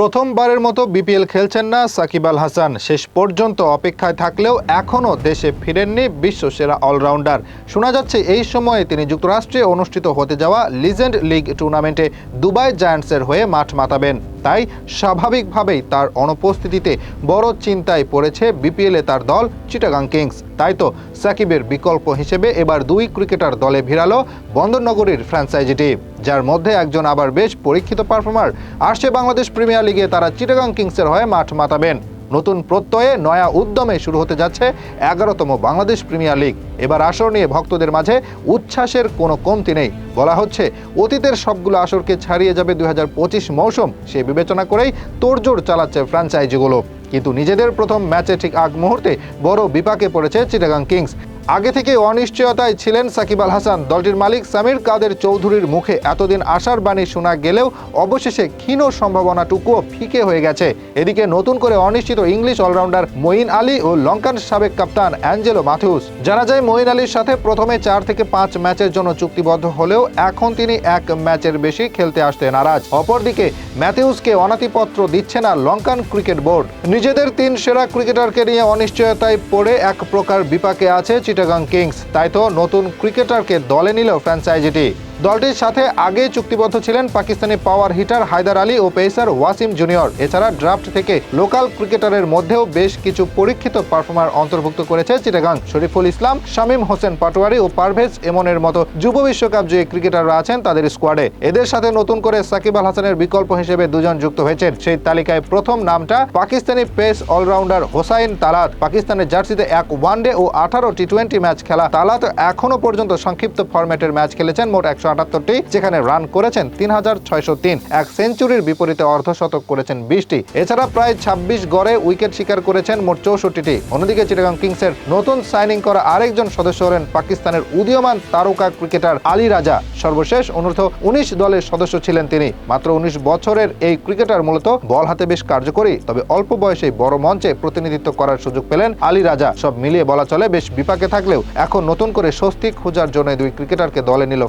প্রথমবারের মতো বিপিএল খেলছেন না সাকিব আল হাসান। শেষ পর্যন্ত অপেক্ষায় থাকলেও এখনও দেশে ফিরেননি বিশ্বসেরা অলরাউন্ডার। শোনা যাচ্ছে, এই সময়ে তিনি যুক্তরাষ্ট্রে অনুষ্ঠিত হতে যাওয়া লিজেন্ড লিগ টুর্নামেন্টে দুবাই জায়ান্টসের হয়ে মাঠ মাতাবেন। তাই স্বাভাবিকভাবেই তার অনুপস্থিতিতে বড় চিন্তায় পড়েছে বিপিএলে তার দল চিটাগাং কিংস। তাই তো সাকিবের বিকল্প হিসেবে এবার দুই ক্রিকেটার দলে ভিড়ালো বন্দরনগরীর ফ্র্যাঞ্চাইজিটি যার মধ্যে একজন আবার বেশ পরীক্ষিত পারফর্মার। আসছে বাংলাদেশ প্রিমিয়ার লিগে, তারা চিটাগাং কিংসের হয়ে মাঠ মাতাবেন। নতুন প্রত্যয়ে নয়া উদ্যমে শুরু হতে যাচ্ছে এগারোতম বাংলাদেশ প্রিমিয়ার লিগ। এবার আসর নিয়ে ভক্তদের মাঝে উচ্ছ্বাসের কোনো কমতি নেই। বলা হচ্ছে, অতীতের সবগুলো আসরকে ছাড়িয়ে যাবে দুই হাজার পঁচিশ মৌসুম। সে বিবেচনা করেই তোড়জোড় চালাচ্ছে ফ্র্যাঞ্চাইজিগুলো। কিন্তু নিজেদের প্রথম ম্যাচে ঠিক আগ মুহূর্তে বড় বিপাকে পড়েছে চিটাগাং কিংস। আগে থেকে অনিশ্চয়তায় ছিলেন সাকিব আল হাসান। দলটির মালিক সামির কাদের চৌধুরীর মুখে এতদিন আশার বাণী শোনা গেলেও অবশেষে ক্ষীণ সম্ভাবনাটুকুও ফিকে হয়ে গেছে। এদিকে নতুন করে অনিশ্চিত ইংলিশ অলরাউন্ডার মঈন আলী ও লঙ্কান সাবেক কাপ্তান অ্যাঞ্জেলো মাথিউস। জানা যায়, মঈন আলীর সাথে প্রথমে চার থেকে পাঁচ ম্যাচের জন্য চুক্তিবদ্ধ হলেও এখন তিনি এক ম্যাচের বেশি খেলতে আসতে নারাজ। অপরদিকে ম্যাথিউসকে অনাতিপত্র দিচ্ছে না লঙ্কান ক্রিকেট বোর্ড। নিজেদের তিন সেরা ক্রিকেটারকে নিয়ে অনিশ্চয়তায় পড়ে এক প্রকার বিপাকে আছে চিটাগাং কিংস তাই তো নতুন ক্রিকেটারকে দলে নিল ফ্র্যাঞ্চাইজিটি। দলটির সাথে আগে চুক্তিবদ্ধ ছিলেন পাকিস্তানি পাওয়ার হিটার হায়দার আলী ও পেসার ওয়াসিম জুনিয়র এছাড়া ড্রাফট থেকে লোকাল ক্রিকেটারের মধ্যেও বেশ কিছু পরীক্ষিত পারফর্মার অন্তর্ভুক্ত করেছে চিটাগাং। শরীফুল ইসলাম, শামীম হোসেন পাটোয়ারি ও পারভেজ এমনের মতো যুব বিশ্বকাপ জয়ী ক্রিকেটাররা আছেন তাদের স্কোয়াডে এদের সাথে নতুন করে সাকিব আল হাসানের বিকল্প হিসেবে দুজন যুক্ত হয়েছেন। সেই তালিকায় প্রথম নামটা পাকিস্তানি পেস অলরাউন্ডার হোসাইন তালাত। পাকিস্তানের জার্সিতে এক ওয়ানডে ও আঠারো টি টোয়েন্টি ম্যাচ খেলা তালাত এখনও পর্যন্ত সংক্ষিপ্ত ফরম্যাটের ম্যাচ খেলেছেন মোট একশো আটাত্তরটি, যেখানে রান করেছেন তিন হাজার ছয়শো তিন। এক সেঞ্চুরির বিপরীতে অর্ধশতক করেছেন বিশটি। এছাড়া প্রায় ছাব্বিশ গড়ে উইকেট শিকার করেছেন মোট চৌষট্টিটি। অন্যদিকে চিটাগাং কিংসের নতুন সাইনিং করা আরেকজন সদস্য হলেন পাকিস্তানের উদীয়মান তারকা ক্রিকেটার আলী রাজা। সর্বশেষ অনূর্ধ্ব উনিশ দলের সদস্য ছিলেন তিনি। মাত্র উনিশ বছরের এই ক্রিকেটার মূলত বল হাতে বেশ কার্যকরী, তবে অল্প বয়সে বড় মঞ্চে প্রতিনিধিত্ব করার সুযোগ পেলেন আলী রাজা। সব মিলিয়ে বলা চলে, বেশ বিপাকে থাকলেও এখন নতুন করে স্বস্তি খোঁজার জন্য দুই ক্রিকেটারকে দলে নিল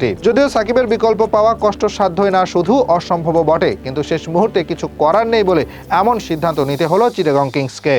ফ্র্যাঞ্চাইজিটি যদিও সাকিবের বিকল্প পাওয়া কষ্টসাধ্যই না, শুধু অসম্ভব বটে। কিন্তু শেষ মুহূর্তে কিছু করার নেই বলে এমন সিদ্ধান্ত নিতে হলো চিটাগং কিংসকে।